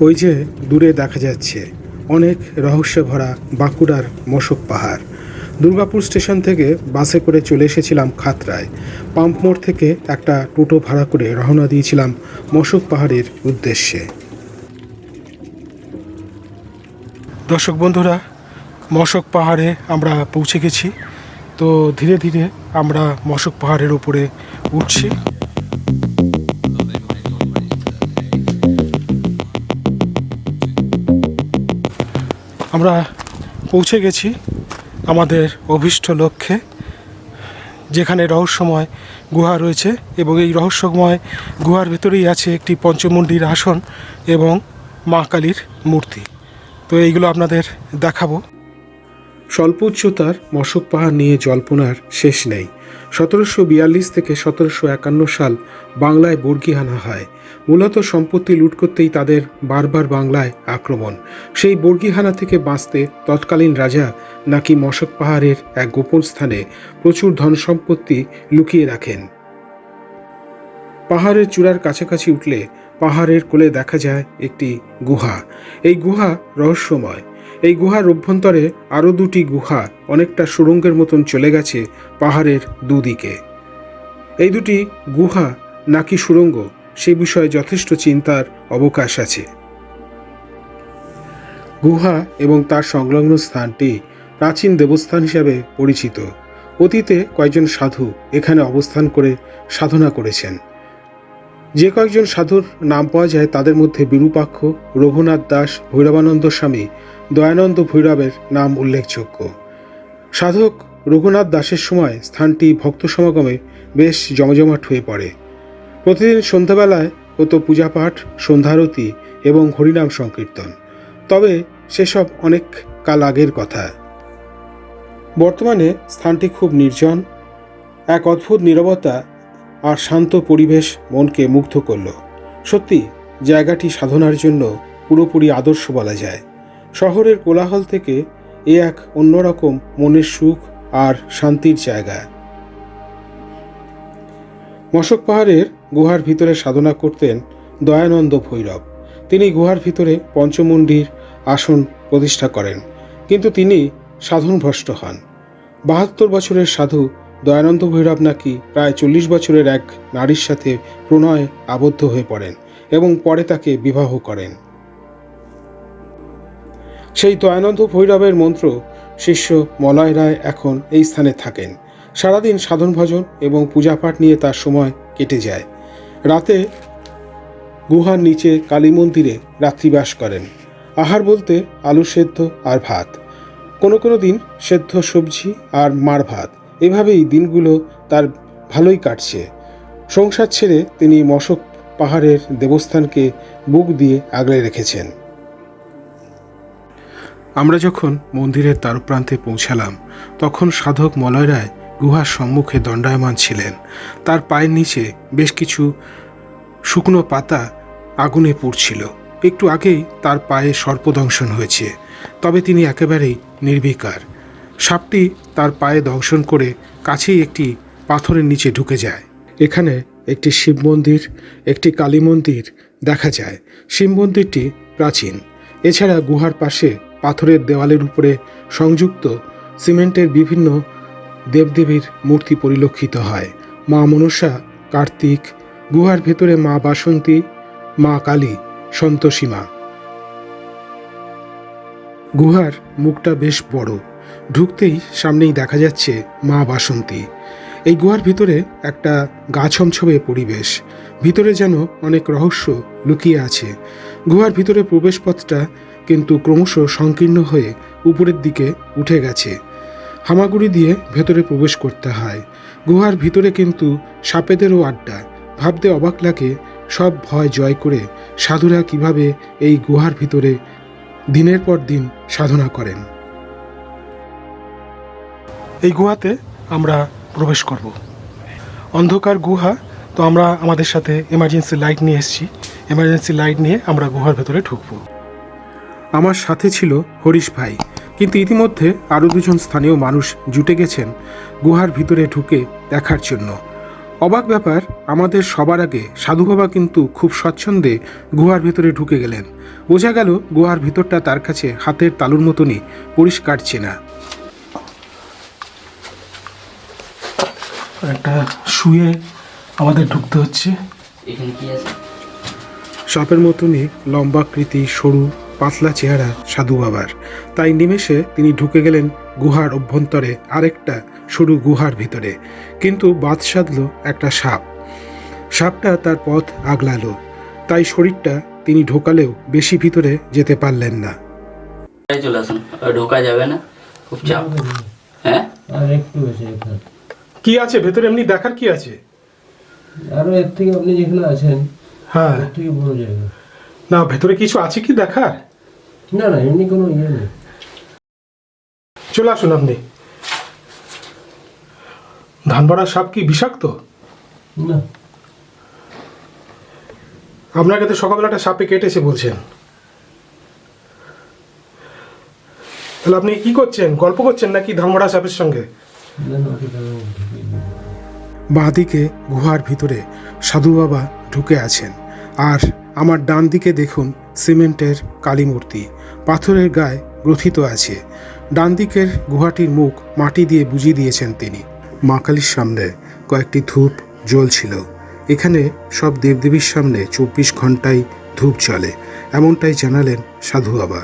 ওই যে দূরে দেখা যাচ্ছে অনেক রহস্য ভরা বাঁকুড়ার মশক পাহাড়। দুর্গাপুর স্টেশন থেকে বাসে করে চলে এসেছিলাম খাতরায়। পাম্প মোড় থেকে একটা টোটো ভাড়া করে রওনা দিয়েছিলাম মশক পাহাড়ের উদ্দেশ্যে। দর্শক বন্ধুরা, মশক পাহাড়ে আমরা পৌঁছে গেছি। তো ধীরে ধীরে আমরা মশক পাহাড়ের উপরে উঠছি। আমরা পৌঁছে গেছি আমাদের অভীষ্ট লক্ষ্যে, যেখানে রহস্যময় গুহা রয়েছে এবং এই রহস্যময় গুহার ভেতরেই আছে একটি পঞ্চমুণ্ডির আসন এবং মা কালীর মূর্তি। তো এইগুলো আপনাদের দেখাবো। স্বল্প উচ্চতার মশক পাহাড় নিয়ে জল্পনার শেষ নেই। সতেরোশো বিয়াল্লিশ থেকে সতেরোশো একান্ন সাল বাংলায় বর্গি আনা হয়। মূলত সম্পত্তি লুট করতেই তাদের বারবার বাংলায় আক্রমণ। সেই বর্গিহানা থেকে বাঁচতে তৎকালীন রাজা নাকি মশক পাহাড়ের এক গোপন স্থানে প্রচুর ধন সম্পত্তি লুকিয়ে রাখেন। পাহাড়ের চূড়ার কাছাকাছি উঠলে পাহাড়ের কোলে দেখা যায় একটি গুহা। এই গুহা রহস্যময়। এই গুহার অভ্যন্তরে আরও দুটি গুহা অনেকটা সুড়ঙ্গের মতন চলে গেছে পাহাড়ের দুদিকে। এই দুটি গুহা নাকি সুড়ঙ্গ সে বিষয়ে যথেষ্ট চিন্তার অবকাশ আছে। গুহা এবং তার সংলগ্ন স্থানটি প্রাচীন দেবস্থান হিসাবে পরিচিত। অতীতে কয়েকজন সাধু এখানে অবস্থান করে সাধনা করেছেন। যে কয়েকজন সাধুর নাম পাওয়া যায় তাদের মধ্যে বিরূপাক্ষ রঘুনাথ দাস, ভৈরবানন্দ স্বামী, দয়ানন্দ ভৈরবের নাম উল্লেখযোগ্য। সাধক রঘুনাথ দাসের সময় স্থানটি ভক্ত সমাগমে বেশ জমজমাট হয়ে পড়ে। প্রতিদিন সন্ধ্যাবেলায় হতো পূজাপাঠ, সন্ধ্যারতি এবং হরিনাম সংকীর্তন। তবে সেসব অনেক কাল আগের কথা। বর্তমানে স্থানটি খুব নির্জন, এক অদ্ভুত নীরবতা আর শান্ত পরিবেশ মনকে মুগ্ধ করল। সত্যি, জায়গাটি সাধনার জন্য পুরোপুরি আদর্শ বলা যায়। শহরের কোলাহল থেকে এ এক অন্যরকম মনের সুখ আর শান্তির জায়গা। মশক পাহাড়ের গুহার ভিতরে সাধনা করতেন দয়ানন্দ ভৈরব। তিনি গুহার ভিতরে পঞ্চমুণ্ডির আসন প্রতিষ্ঠা করেন, কিন্তু তিনি সাধনভ্রষ্ট হন। বাহাত্তর বছরের সাধু দয়ানন্দ ভৈরব নাকি প্রায় চল্লিশ বছরের এক নারীর সাথে প্রণয়ে আবদ্ধ হয়ে পড়েন এবং পরে তাকে বিবাহ করেন। সেই দয়ানন্দ ভৈরবের মন্ত্র শিষ্য মলয় রায় এখন এই স্থানে থাকেন। সারাদিন সাধন ভজন এবং পূজাপাঠ নিয়ে তার সময় কেটে যায়। রাতে গুহার নিচে কালী মন্দিরে রাত্রিবাস করেন। আহার বলতে আলু সেদ্ধ আর ভাত। কোনো কোনো দিন সেদ্ধ সবজি আর মার ভাত। এভাবেই দিনগুলো তার ভালোই কাটছে। সংসার ছেড়ে তিনি মশক পাহাড়ের দেবস্থানকে বুক দিয়ে আগলে রেখেছেন। আমরা যখন মন্দিরের তারপ্রান্তে পৌঁছালাম, তখন সাধক মলয় রায় গুহার সম্মুখে দণ্ডায়মান ছিলেন। তার পায়ের নিচে বেশ কিছু শুকনো পাতা আগুনে পুড়ছিল। একটু আগেই তার পায়ে সর্পদংশন হয়েছে, তবে তিনি একেবারেই নির্বিকার। সাপটি তার পায়ে দংশন করে কাছেই একটি পাথরের নিচে ঢুকে যায়। এখানে একটি শিব মন্দির, একটি কালী মন্দির দেখা যায়। শিব মন্দিরটি প্রাচীন। এছাড়া গুহার পাশে পাথরের দেওয়ালের উপরে সংযুক্ত সিমেন্টের বিভিন্ন দেবদেবীর মূর্তি পরিলক্ষিত হয়। মা মনসা, কার্তিক, গুহার ভেতরে মা বাসন্তী, মা কালী সন্তোষী মা গুহার মুখটা বেশ বড়। ঢুকতেই সামনেই দেখা যাচ্ছে মা বাসন্তী। এই গুহার ভিতরে একটা গা ছমছমে পরিবেশ। ভিতরে যেন অনেক রহস্য লুকিয়ে আছে। গুহার ভিতরে প্রবেশপথটা কিন্তু ক্রমশ সংকীর্ণ হয়ে উপরের দিকে উঠে গেছে। হামাগুড়ি দিয়ে ভেতরে প্রবেশ করতে হয়। গুহার ভিতরে কিন্তু সাপেদেরও আড্ডা। ভাবতে অবাক লাগে সব ভয় জয় করে সাধুরা কীভাবে এই গুহার ভিতরে দিনের পর দিন সাধনা করেন। এই গুহাতে আমরা প্রবেশ করব। অন্ধকার গুহা, তো আমরা আমাদের সাথে এমার্জেন্সি লাইট নিয়ে এসেছি। এমার্জেন্সি লাইট নিয়ে আমরা গুহার ভেতরে ঢুকবো। আমার সাথে ছিল হরিশ ভাই। কিন্তু ইতিমধ্যে আরও দুজন স্থানীয় মানুষ জুটে গেছেন গুহার ভিতরে ঢুকে দেখার জন্য। অবাক ব্যাপার আমাদের সবার আগে সাধু বাবা কিন্তু খুব স্বচ্ছন্দে গুহার ভেতরে ঢুকে গেলেন। বোঝা গেল গুহার ভিতরটা তার কাছে হাতের তালুর মতনই পরিষ্কার চেনা। একটা শুয়ে আমাদের ঢুকতে হচ্ছে। এখানে সাপের মতনই লম্বাকৃতি সরু পাতলা চেহারা সাধু বাবার। তাই নিমেষে তিনি ঢুকে গেলেন গুহার অভ্যন্তরে আরেকটা সরু গুহার ভিতরে। কিন্তু বাদ সাধল একটা সাপ। সাপটা তার পথ আগলালো। তাই শরীরটা তিনি ঢোকালেও বেশি ভিতরে যেতে পারলেন না। এই চলে আসুন। ঢোকা যাবে না। খুব চাপ। হ্যাঁ? কি আছে? ভেতরে এমনি দেখার কি আছে? আরও এর থেকে আপনি যেখানে আছেন হ্যাঁ। বড় জায়গা। না ভেতরে কিছু আছে কি দেখার? না না এমনি কোনো ইয়ে নেই। চলে আসুন আপনি। ধান ভরা সাপ কি বিষাক্ত? না। আপনাকে তো সকালবেলাটা সাপে কেটেছে বলছেন। তাহলে আপনি কি করছেন? গল্প করছেন নাকি ধামড়া সাপের সঙ্গে? দিই। বাঁদিকে গুহার ভিতরে সাধু বাবা ঢুকে আছেন। আর আমার ডান দিকে দেখুন সিমেন্টের কালী মূর্তি। পাথরের গায়ে গ্রথিত আছে। ডান দিকের গুহাটির মুখ মাটি দিয়ে বুঝিয়ে দিয়েছেন তিনি। মা কালীর সামনে কয়েকটি ধূপ জ্বলছিল। এখানে সব দেবদেবীর সামনে চব্বিশ ঘন্টায় ধূপ চলে এমনটাই জানালেন সাধু বাবা।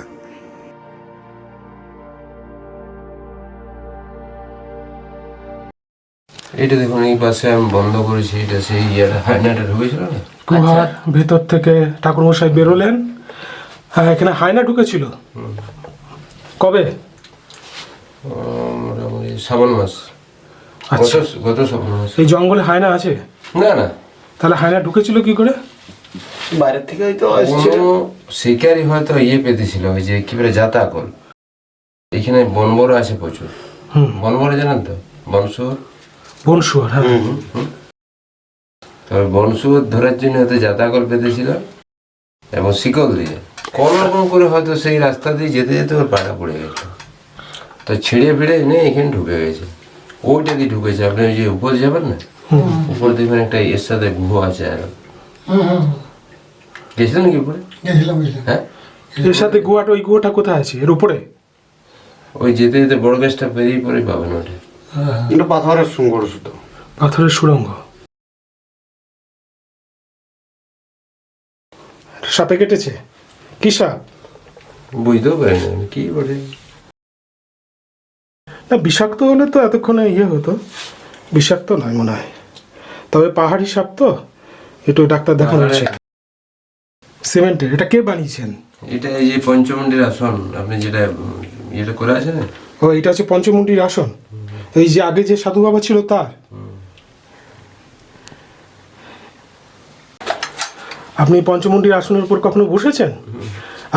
এটা দেখুন এই পাশে আমি বন্ধ করেছি এটা সেই ইয়েটা হাইনাটা ঢুকেছিল না? গুহার ভেতর থেকে ঠাকুরমশাই বেরোলেন হ্যাঁ এখানে হায়না ঢুকেছিল। কবে? মোটামুটি শ্রাবণ মাস। আচ্ছা। গত শ্রাবণ মাস। এই জঙ্গলে হায়না আছে? না না। তাহলে হায়না ঢুকেছিল কি করে? বাইরের থেকে হয়তো শিকারি হয়তো ইয়ে পেতেছিল ওই যে কি বলে জাতাকল। এখানে বনবর আছে প্রচুর। হুম। বনবর জানেন তো? বনশুর বনশুয়ার হ্যাঁ। তবে বনশুর ধরার জন্য হয়তো জাতাকল পেতেছিল এবং শিকল দিয়ে। কোন রকম করে হয়তো সেই রাস্তা দিয়ে যেতে যেতে ওর পাটা পড়ে গেছে তো ছিঁড়ে ফিড়ে এনে এখানে ঢুকে গেছে। ওইটা দিয়ে ঢুকেছে? আপনি ওই যে উপর যাবেন না? উপর দেখবেন একটা এর সাথে গুহ আছে আর। গেছিলেন কি উপরে? হ্যাঁ? এর সাথে গুহাটা ওই গুহাটা কোথায় আছে? এর উপরে? ওই যেতে যেতে বড় গাছটা পেরিয়ে পরে পাবেন ওটা। এটা পাথরের সুন্দর শুধু। পাথরের সুড়ঙ্গ। সাপে কেটেছে? কি সাপ বুঝতেও পারি না আমি, কি বলে? না বিষাক্ত হলে তো এতক্ষণে ইয়ে হতো। বিষাক্ত নয় মনে হয়। তবে পাহাড়ি সাপ তো একটু ডাক্তার দেখানো উচিত। সিমেন্টের এটা কে বানিয়েছেন? এটা এই যে পঞ্চমন্ডির আসন আপনি যেটা ইয়েটা করে আছেন ও এটা হচ্ছে পঞ্চমুণ্ডির আসন। এই যে আগে যে সাধু বাবা ছিল তার আপনি পঞ্চমুণ্ডির আসনের উপর কখনো বসেছেন?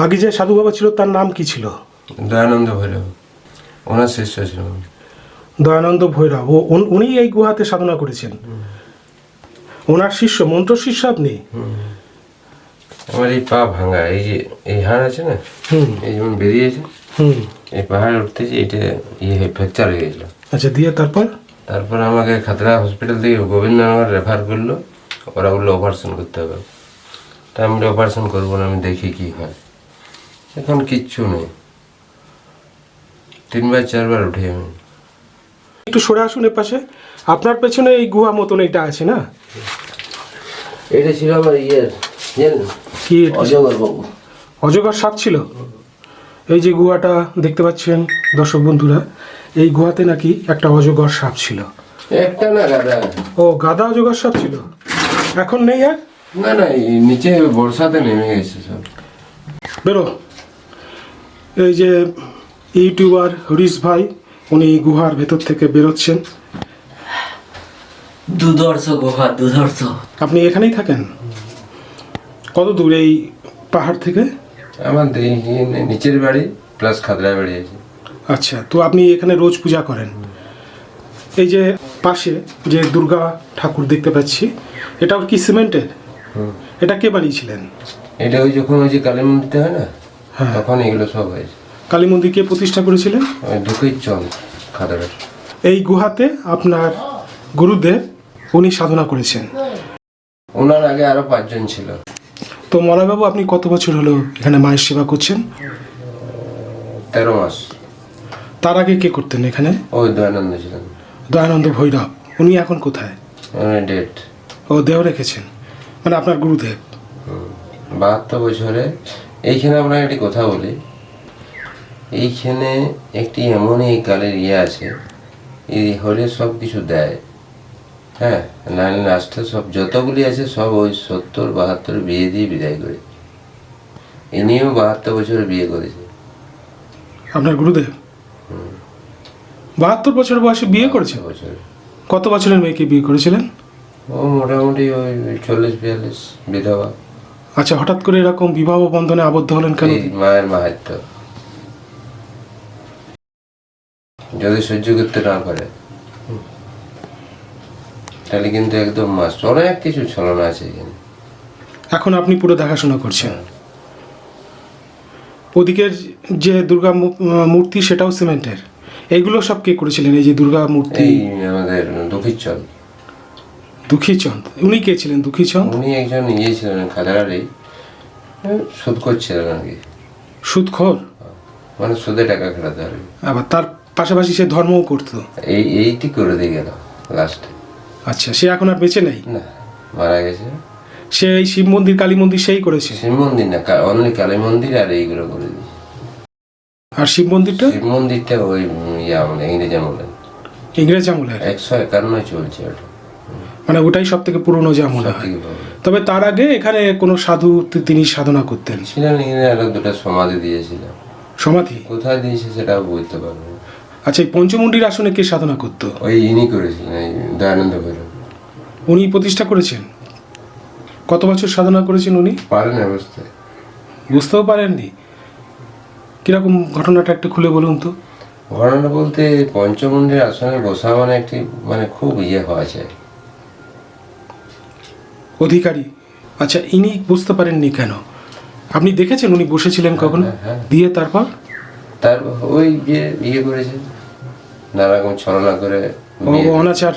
আগে যে সাধু বাবা ছিল তার নাম কি ছিল? দয়ানন্দ ভৈরব। ওনার শিষ্য ছিল। দয়ানন্দ ভৈরব। ও উনি এই গুহাতে সাধনা করেছেন। ওনার শিষ্য মন্ত্র শিষ্য আপনি? আমার এই পা ভাঙা এই যে এই হাড় আছে না? এই যেমন বেরিয়েছে এই পাহাড় উঠতে যে এটা ইয়ে ফ্র্যাকচার হয়ে গেছিল আচ্ছা দিয়ে তারপর? তারপর আমাকে খাতড়া হসপিটাল থেকে গোবিন্দনগর রেফার করল। ওরা বলল অপারেশন করতে হবে। তা আমি অপারেশন করব না আমি দেখি কি হয়। এখন কিচ্ছু নেই। তিনবার চারবার উঠে আমি একটু সরে আসুন এর পাশে। আপনার পেছনে এই গুহা মতন এটা আছে না? এটা ছিল আমার ইয়ের কি? অজগর বাবু। অজগর সাপ ছিল? এই যে গুহাটা দেখতে পাচ্ছেন দর্শক বন্ধুরা এই গুহাতে নাকি একটা অজগর সাপ ছিল। একটা না গাদা। ও গাদা অজগর সাপ ছিল। এখন নেই আর? না না এই নিচে বর্ষাতে নেমে গেছে সব। বেরো। এই যে ইউটিউবার হরিশ ভাই উনি গুহার ভেতর থেকে বেরোচ্ছেন। দুধর্ষ গুহা দুধর্ষ। আপনি এখানেই থাকেন? কত দূর এই পাহাড় থেকে? আমার নিচের বাড়ি প্লাস খাতড়া বাড়ি আছে। আচ্ছা তো আপনি এখানে রোজ পূজা করেন। এই যে পাশে যে দুর্গা ঠাকুর দেখতে পাচ্ছি এটাও কি সিমেন্টের? এটা কে বানিয়েছিলেন? এটা ওই যখন ওই যে কালী মন্দিরটা হয় না হ্যাঁ। তখন এগুলো সব হয়েছে। কালী মন্দির কে প্রতিষ্ঠা করেছিলেন? ওই ঢুকেই চল খাতড়া এই গুহাতে আপনার গুরুদেব উনি সাধনা করেছেন। ওনার আগে আরও পাঁচজন ছিল। তো মলয়বাবু আপনি কত বছর হলো এখানে মায়ের সেবা করছেন? তেরো মাস। তার আগে কে করতেন এখানে? ওই দয়ানন্দ ছিলেন। দয়ানন্দ ভৈরব। উনি এখন কোথায়? ডেট। ও দেহ রেখেছেন। মানে আপনার গুরুদেব। বাহাত্তর বছরে এইখানে আমরা একটি কথা বলি। এইখানে একটি এমন এই কালের ইয়ে আছে এই হলে সব কিছু দেয়। হ্যাঁ নাহলে লাস্টে সব যতগুলি আছে সব ওই সত্তর বাহাত্তর বিয়ে দিয়ে বিদায় করে। ইনিও বাহাত্তর বছরে বিয়ে করেছে। আপনার গুরুদেব? বাহাত্তর বছর বয়সে বিয়ে করেছে বছরে। কত বছরের মেয়েকে বিয়ে করেছিলেন? ও মোটামুটি ওই চল্লিশ বিয়াল্লিশ বিধবা। আচ্ছা হঠাৎ করে এরকম বিবাহ বন্ধনে আবদ্ধ হলেন কেন? এই মায়ের মাহাত্য যদি সহ্য করতে না পারে তাহলে কিন্তু একদম মাস অনেক কিছু ছলনা আছে এখানে। এখন আপনি পুরো দেখাশোনা করছেন। ওদিকের যে দুর্গা মূ- মূর্তি সেটাও সিমেন্টের। এইগুলো সব কে করেছিলেন? এই যে দুর্গা মূর্তি? এই আমাদের দুঃখীর চল। দুঃখীচন্দ উনি কে ছিলেন দুঃখীচন্দ উনি একজন ইয়ে ছিলেন খাদারারই সুদ করছিলেন আর কি সুদখোর মানে সুদে টাকা খেলাতে হবে। আবার তার পাশাপাশি সে ধর্মও করতো। এই এইটি করে দিয়ে গেল লাস্টে আচ্ছা সে এখন আর বেঁচে নেই? না মারা গেছে। সে এই শিব মন্দির কালী মন্দির সেই করেছে? শিব মন্দির না অনলি কালী মন্দির আর এইগুলো করে দিয়েছে। আর শিব মন্দিরটা? শিব মন্দিরটা ওই ইয়া মানে ইংরেজ আমলের। ইংরেজ আমলের? একশো একান্ন চলছে ওটা। মানে ওটাই সব থেকে পুরনো যা মনে হয়। তবে তার আগে এখানে কোনো সাধু তিনি সাধনা করতেন? ছিলেন এখানে দুটো সমাধি দিয়েছিল সমাধি? কোথায় দিয়েছে সেটা বলতে পারব আচ্ছা এই পঞ্চমুণ্ডির আসনে কে সাধনা করতো? ওই ইনি করেছিলেন এই দয়ানন্দ ভৈরব। উনি প্রতিষ্ঠা করেছেন? কত বছর সাধনা করেছেন উনি? পারেন অবস্থায়। বুঝতেও পারেননি। কীরকম ঘটনাটা একটু খুলে বলুন তো। ঘটনা বলতে পঞ্চমন্দির আসনে বসা মানে একটি মানে খুব ইয়ে হওয়া যায়। অধিকারী। আচ্ছা ইনি বুঝতে পারেননি কেন? আপনি দেখেছেন উনি বসেছিলেন কখনো? হ্যাঁ, হ্যাঁ। দিয়ে তারপর? তার ওই যে ইয়ে করেছে। নানা রকম ছলনা করে ও অনাচার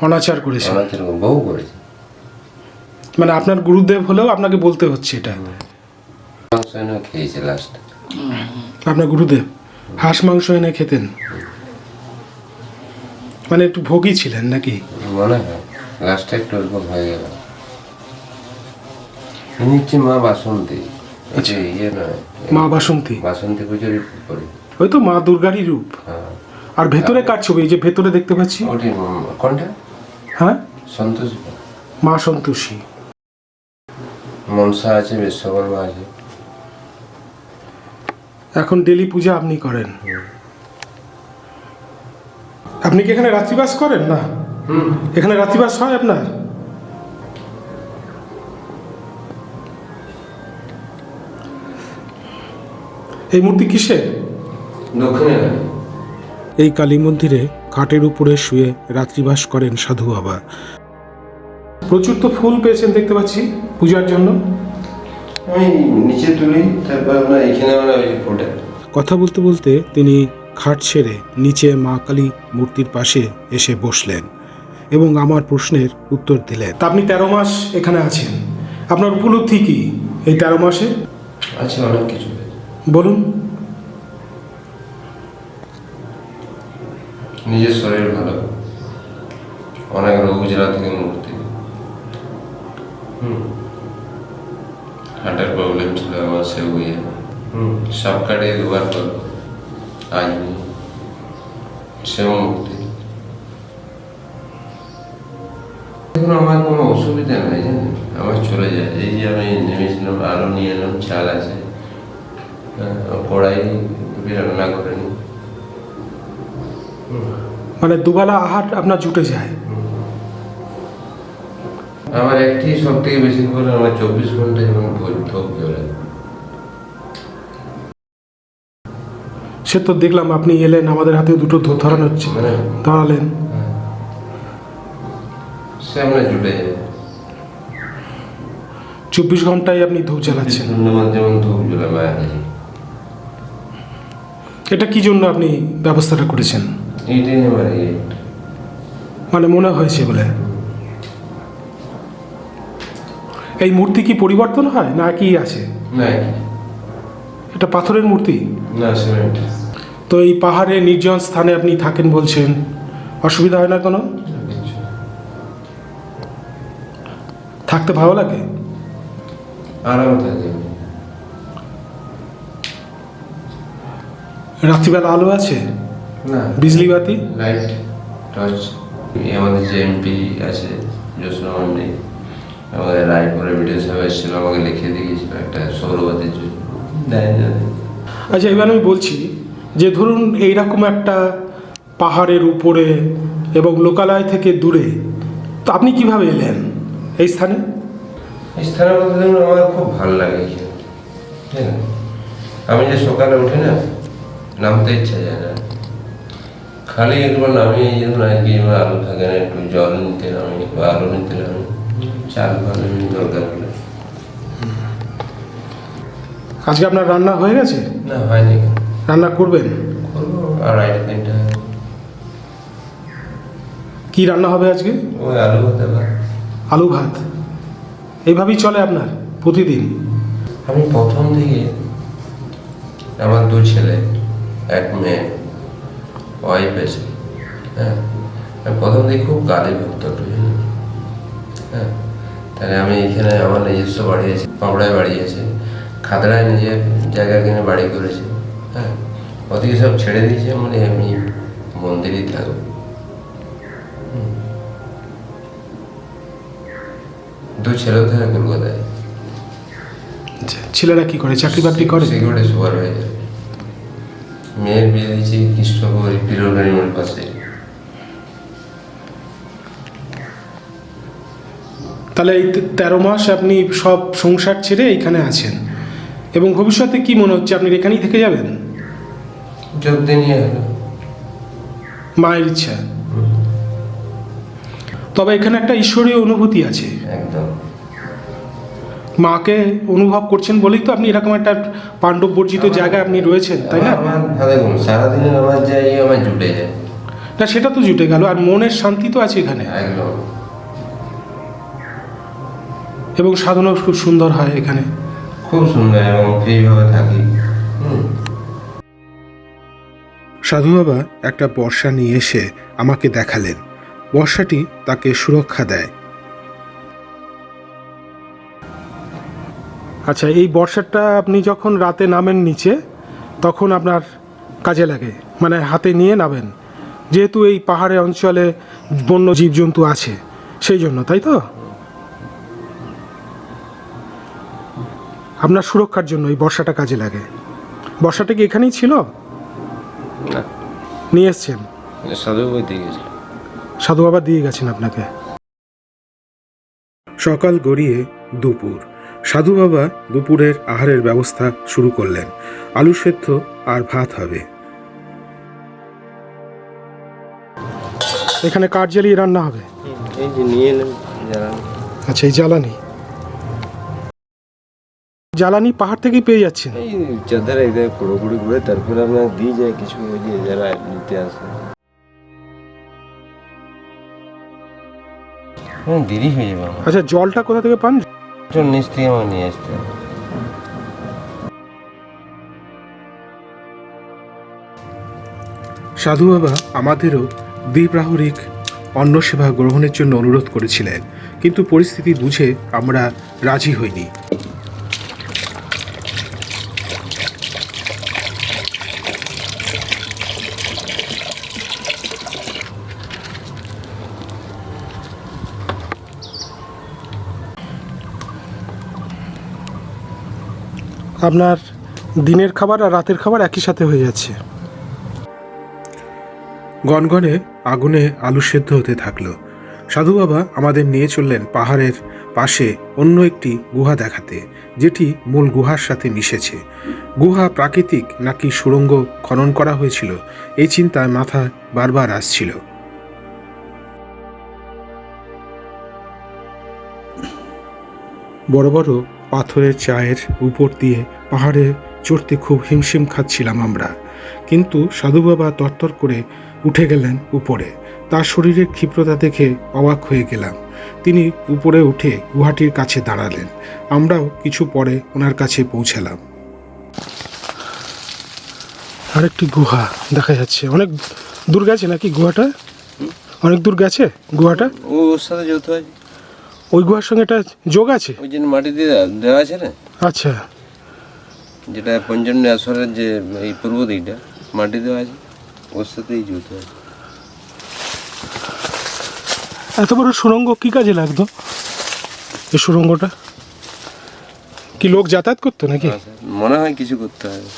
অনাচার করেছেন অনাচার বহু করেছে। মানে আপনার গুরুদেব হলেও আপনাকে বলতে হচ্ছে এটা। খেয়েছে লাস্ট আপনার গুরুদেব হাঁস মাংস এনে খেতেন? মানে একটু ভোগী ছিলেন নাকি? মনে হয়। লাস্টে একটু ওরকম হয়ে গেল। ইনি হচ্ছে মা বাসন্তী। আচ্ছা। ইয়ে নয়। মা বাসন্তী? বাসন্তী পুজোর পরে। ওই তো মা দুর্গারই রূপ। হ্যাঁ। আর ভেতরে কার ছবি? এই যে ভেতরে দেখতে পাচ্ছি। কোনটা? হ্যাঁ? সন্তোষ। মা সন্তোষী। মনসা আছে বিশ্বকর্মা আছে। এখন ডেলি পূজা আপনি করেন। আপনি কি এখানে রাত্রিবাস করেন? না। এখানে রাত্রিবাস হয় আপনার? এই মূর্তি লাগে। এই কালী মন্দিরে খাটের উপরে শুয়ে রাত্রিবাস করেন সাধু বাবা। প্রচুর তো ফুল পেয়েছেন দেখতে পাচ্ছি পূজার জন্য। আমি নিচে তুলি তারপর আমরা এখানে আমরা ফোটে। কথা বলতে বলতে তিনি খাট ছেড়ে নিচে মা কালী মূর্তির পাশে এসে বসলেন এবং আমার প্রশ্নের উত্তর দিলেন। তা আপনি তেরো মাস এখানে আছেন। আপনার উপলব্ধি কি এই তেরো মাসে? আছে অনেক কিছু। বলুন। নিজের শরীর ভালো। অনেক রোগ জেলা থেকে মুক্তি। হুম। হার্টের প্রবলেম ছিল আমার সে হুম। সব কাটিয়ে দুবার করল আজ সেও মুক্তি। এখন আমার কোনো অসুবিধা নাই জানেন? আমার চলে যায়। এই যে আমি নেমেছিলাম আলু নিয়ে এলাম চাল আছে। হ্যাঁ, কড়াই রান্না করে মানে দুবেলা আহার আপনার জুটে যায়? আমার একটি সব থেকে বেশি করে আমার চব্বিশ ঘণ্টা যেমন সে তো দেখলাম আপনি এলেন আমাদের হাতে দুটো ধ- ধরানো হচ্ছে। মানে ধরালেন সে জুটে যায়। চব্বিশ ঘন্টায় আপনি ধূপ জ্বালাচ্ছেন। ধন্যবাদ যেমন ধূপ জ্বলে মায়ের কাছে এটা কি জন্য আপনি ব্যবস্থাটা করেছেন? মানে, মানে মনে হয়েছে বলে। এই মূর্তি কি পরিবর্তন হয় না কি আছে এটা পাথরের মূর্তি? তো এই পাহাড়ে নির্জন স্থানে আপনি থাকেন বলছেন অসুবিধা হয় না কোনো? থাকতে ভালো লাগে? আরাম থাকে। রাত্রিবেলা আলো আছে? না। বিজলি বাতি? লাইট টর্চ আমাদের যে এমপি আছে জ্যোৎস্না মান্ডি আমাদের রায়পুরে ভিডিও সাহেব এসেছিল আমাকে লিখে দিয়েছিল একটা সৌরবাতির জন্য। আচ্ছা এবার আমি বলছি যে ধরুন এইরকম একটা পাহাড়ের উপরে এবং লোকালয় থেকে দূরে তো আপনি কীভাবে এলেন এই স্থানে? এই স্থানের মধ্যে আমার খুব ভালো লাগে ঠিক আছে? আমি যে সকালে উঠি না নামতে ইচ্ছা যায় না। খালি একবার নামি এই জন্য আজকে এবার আলু থাকে না একটু জল নিতে নামি বা আলু নিতে নামি। চাল এমনি দরকার হলে। আজকে আপনার রান্না হয়ে গেছে? না হয়নি। রান্না করবেন? করব আড়াইটা তিনটা। কি রান্না হবে আজকে? ওই আলু পারে আলু ভাত। এইভাবেই চলে আপনার প্রতিদিন? আমি প্রথম থেকে আমার দু ছেলে। এক মেয়ে। ওয়াইফ আছে হ্যাঁ। প্রথম থেকে খুব গালি ভক্ত একটু। হ্যাঁ। তাহলে আমি এখানে আমার নিজস্ব বাড়ি আছে পাবড়ায় বাড়ি আছে। খাতড়ায় নিজের জায়গা কিনে বাড়ি করেছি। হ্যাঁ। ওদিকে সব ছেড়ে দিয়েছি মানে আমি মন্দিরেই থাকব। দু ছেলেও থাকে কলকাতায়। ছেলেরা কি করে? চাকরি বাকরি করে? Security supervisor. মেয়ের বিয়ে দিয়েছি কৃষ্ণপুর পিরোর পাশে। তাহলে এই তেরো মাস আপনি সব সংসার ছেড়ে এইখানে আছেন। এবং ভবিষ্যতে কি মনে হচ্ছে আপনি এখানেই থেকে যাবেন? মায়ের ইচ্ছা। তবে এখানে একটা ঈশ্বরীয় অনুভূতি আছে। একদম। মাকে অনুভব করছেন বলেই তো আপনি এরকম একটা পাণ্ডব বর্জিত জায়গায় আপনি রয়েছেন তাই না? সারাদিনের আমার যাই আমার জুটে। যায় না সেটা তো জুটে গেল আর মনের শান্তি তো আছে এখানে। এবং সাধনাও খুব সুন্দর হয় এখানে। খুব সুন্দর এবং ফ্রিভাবে থাকি। সাধু বাবা একটা বর্ষা নিয়ে এসে আমাকে দেখালেন। বর্ষাটি তাকে সুরক্ষা দেয়। আচ্ছা এই বর্ষাটা আপনি যখন রাতে নামেন নিচে তখন আপনার কাজে লাগে। মানে হাতে নিয়ে নামেন। যেহেতু এই পাহাড়ে অঞ্চলে বন্য জীবজন্তু আছে সেই জন্য তাই তো? আপনার সুরক্ষার জন্য এই বর্ষাটা কাজে লাগে। বর্ষাটা কি এখানেই ছিল? নিয়ে এসছেন? সাধু দিয়ে সাধু বাবা দিয়ে গেছেন আপনাকে। সকাল গড়িয়ে দুপুর। সাধু বাবা দুপুরের আহারের ব্যবস্থা শুরু করলেন। আলু সেদ্ধ আর ভাত হবে। এখানে কাঠ জ্বালিয়ে রান্না হবে? এই যে নিয়ে আচ্ছা এই জ্বালানি। জ্বালানি পাহাড় থেকেই পেয়ে যাচ্ছেন? এই চাঁদের একদম পুরোপুরি করে তারপরে আপনার দিয়ে যায় কিছু ওই যে যারা নিতে আসে। দেরি হয়ে যাবে আমার। আচ্ছা জলটা কোথা থেকে পান? নিয়ে আসতে সাধু বাবা আমাদেরও দ্বিপ্রাহরিক অন্ন সেবা গ্রহণের জন্য অনুরোধ করেছিলেন, কিন্তু পরিস্থিতি বুঝে আমরা রাজি হইনি। আপনার দিনের খাবার আর রাতের খাবার একই সাথে হয়ে যাচ্ছে। গনগনে আগুনে আলু সেদ্ধ হতে থাকল। সাধু বাবা আমাদের নিয়ে চললেন পাহাড়ের পাশে অন্য একটি গুহা দেখাতে, যেটি মূল গুহার সাথে মিশেছে। গুহা প্রাকৃতিক নাকি সুড়ঙ্গ খনন করা হয়েছিল, এই চিন্তায় মাথায় বারবার আসছিল। বড় বড় পাথরের চায়ের উপর দিয়ে পাহাড়ে চড়তে খুব হিমশিম খাচ্ছিলাম আমরা। কিন্তু সাধু বাবা তরতর করে উঠে গেলেন উপরে। তার শরীরের ক্ষিপ্রতা দেখে অবাক হয়ে গেলাম। তিনি উপরে উঠে গুহাটির কাছে দাঁড়ালেন। আমরাও কিছু পরে ওনার কাছে পৌঁছালাম। আরেকটি গুহা দেখা যাচ্ছে। অনেক দূর গেছে নাকি গুহাটা? অনেক দূর গেছে গুহাটা? ও ওর সাথে যৌথ আছে। ওই গুহার সঙ্গে একটা যোগ আছে? ওই জন্য মাটি দিয়ে দেওয়া আছে না? আচ্ছা। যেটা পঞ্চম আসরের যে এই পূর্ব দিকটা মাটি দেওয়া আছে ওর সাথেই যৌথ আছে এত বড় সুড়ঙ্গ কি কাজে লাগতো? এই সুড়ঙ্গটা কি লোক যাতায়াত করতো নাকি? আচ্ছা, মনে হয় কিছু করতে হবে।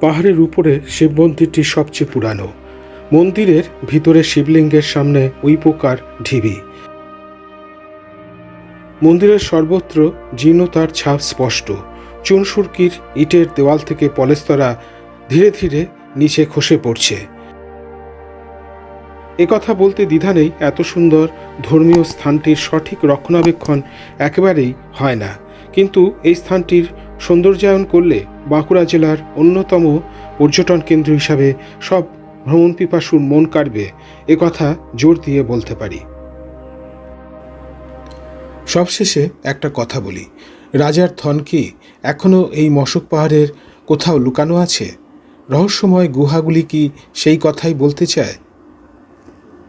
পাহাড়ের উপরে শিব মন্দিরটি সবচেয়ে পুরানো। মন্দিরের ভিতরে শিবলিঙ্গের সামনে ওই প্রকার ঢিবি। মন্দিরের সর্বত্র জীর্ণতার ছাপ স্পষ্ট। চুনসুরকির ইটের দেওয়াল থেকে পলেস্তরা ধীরে ধীরে নিচে খসে পড়ছে। একথা বলতে দ্বিধা নেই, এত সুন্দর ধর্মীয় স্থানটির সঠিক রক্ষণাবেক্ষণ একেবারেই হয় না। কিন্তু এই স্থানটির সৌন্দর্যায়ন করলে বাঁকুড়া জেলার অন্যতম পর্যটন কেন্দ্র হিসাবে সব ভ্রমণ পিপাসুর মন কাড়বে কথা জোর দিয়ে বলতে পারি। সবশেষে একটা কথা বলি। রাজার থন কি এখনও এই মশক পাহাড়ের কোথাও লুকানো আছে? রহস্যময় গুহাগুলি কি সেই কথাই বলতে চায়?